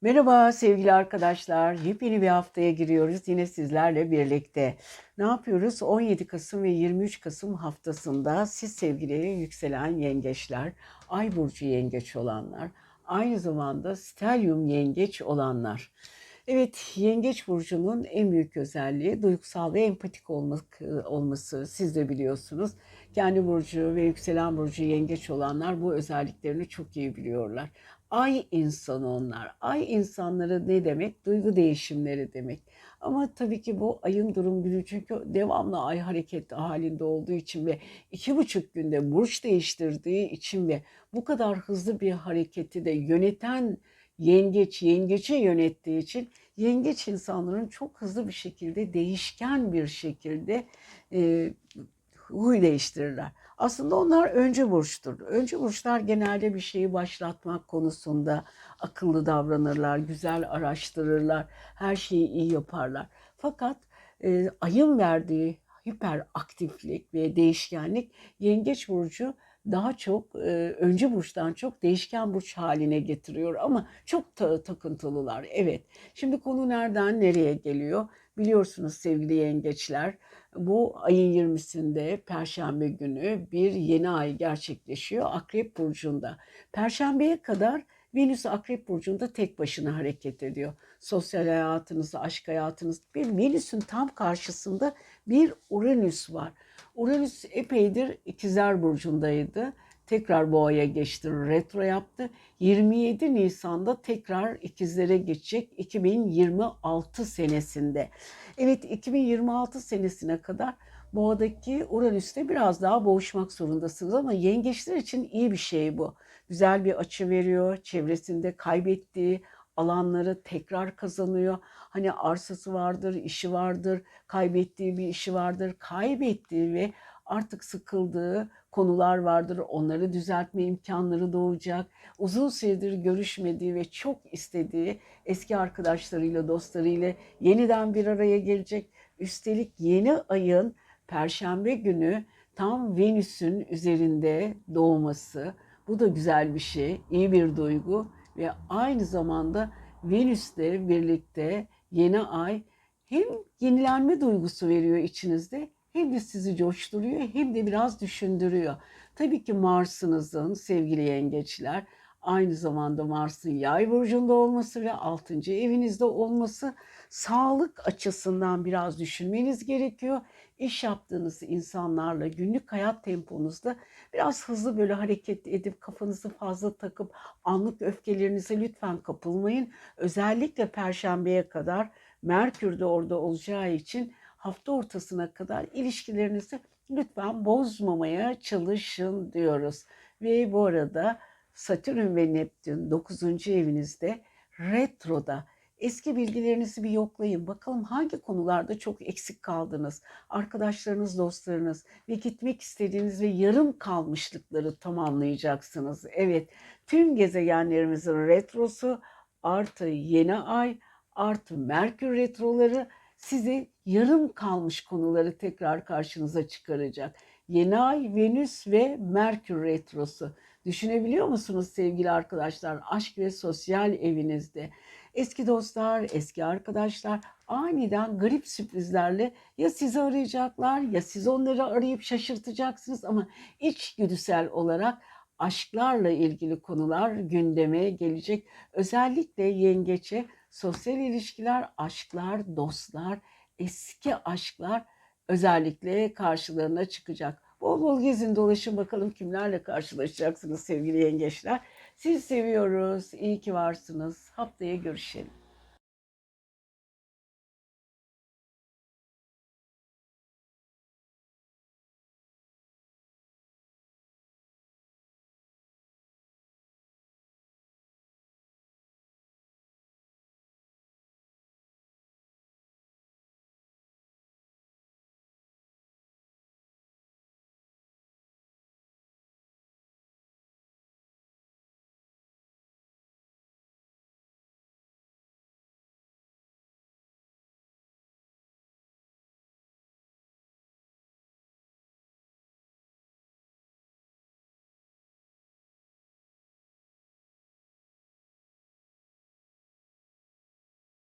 Merhaba sevgili arkadaşlar. Yepyeni bir haftaya giriyoruz. Yine sizlerle birlikte. Ne yapıyoruz? 17 Kasım ve 23 Kasım haftasında siz sevgili yükselen yengeçler, ay burcu yengeç olanlar, aynı zamanda stelyum yengeç olanlar. Evet, yengeç burcunun en büyük özelliği duygusal ve empatik olmak, olması. Siz de biliyorsunuz. Kendi burcu ve yükselen burcu yengeç olanlar bu özelliklerini çok iyi biliyorlar. Ay insanı onlar. Ay insanları ne demek? Duygu değişimleri demek. Ama tabii ki bu ayın durum günü çünkü devamlı ay hareket halinde olduğu için ve iki buçuk günde burç değiştirdiği için ve bu kadar hızlı bir hareketi de yöneten yengeç, yengeci yönettiği için yengeç insanların çok hızlı bir şekilde değişken bir şekilde e, huy değiştirirler. Aslında onlar öncü burçtur. Öncü burçlar genelde bir şeyi başlatmak konusunda akıllı davranırlar, güzel araştırırlar, her şeyi iyi yaparlar. Fakat e, ayın verdiği hiperaktiflik ve değişkenlik yengeç burcu daha çok e, öncü burçtan çok değişken burç haline getiriyor ama çok ta- takıntılılar. Evet. Şimdi konu nereden nereye geliyor? Biliyorsunuz sevgili yengeçler bu ayın 20'sinde Perşembe günü bir yeni ay gerçekleşiyor Akrep Burcu'nda. Perşembeye kadar Venüs Akrep Burcu'nda tek başına hareket ediyor. Sosyal hayatınızda, aşk hayatınız bir Venüs'ün tam karşısında bir Uranüs var. Uranüs epeydir İkizler Burcu'ndaydı. Tekrar boğaya geçti, retro yaptı. 27 Nisan'da tekrar ikizlere geçecek 2026 senesinde. Evet 2026 senesine kadar boğadaki Uranüs'te biraz daha boğuşmak zorundasınız ama yengeçler için iyi bir şey bu. Güzel bir açı veriyor, çevresinde kaybettiği alanları tekrar kazanıyor. Hani arsası vardır, işi vardır, kaybettiği bir işi vardır, kaybettiği ve artık sıkıldığı konular vardır. Onları düzeltme imkanları doğacak. Uzun süredir görüşmediği ve çok istediği eski arkadaşlarıyla, dostlarıyla yeniden bir araya gelecek. Üstelik yeni ayın perşembe günü tam Venüs'ün üzerinde doğması. Bu da güzel bir şey, iyi bir duygu ve aynı zamanda Venüs'le birlikte yeni ay hem yenilenme duygusu veriyor içinizde hem de sizi coşturuyor hem de biraz düşündürüyor. Tabii ki Mars'ınızın sevgili yengeçler aynı zamanda Mars'ın yay burcunda olması ve 6. evinizde olması sağlık açısından biraz düşünmeniz gerekiyor. İş yaptığınız insanlarla günlük hayat temponuzda biraz hızlı böyle hareket edip kafanızı fazla takıp anlık öfkelerinize lütfen kapılmayın. Özellikle perşembeye kadar Merkür de orada olacağı için hafta ortasına kadar ilişkilerinizi lütfen bozmamaya çalışın diyoruz. Ve bu arada Satürn ve Neptün 9. evinizde retroda. Eski bilgilerinizi bir yoklayın. Bakalım hangi konularda çok eksik kaldınız. Arkadaşlarınız, dostlarınız ve gitmek istediğiniz ve yarım kalmışlıkları tamamlayacaksınız. Evet, tüm gezegenlerimizin retrosu artı yeni ay artı Merkür retroları sizi yarım kalmış konuları tekrar karşınıza çıkaracak. Yeni ay, Venüs ve Merkür retrosu. Düşünebiliyor musunuz sevgili arkadaşlar? Aşk ve sosyal evinizde. Eski dostlar, eski arkadaşlar aniden garip sürprizlerle ya sizi arayacaklar ya siz onları arayıp şaşırtacaksınız ama içgüdüsel olarak aşklarla ilgili konular gündeme gelecek. Özellikle yengeçe sosyal ilişkiler, aşklar, dostlar, eski aşklar özellikle karşılarına çıkacak. Bol bol gezin dolaşın bakalım kimlerle karşılaşacaksınız sevgili yengeçler. Sizi seviyoruz. İyi ki varsınız. Haftaya görüşelim.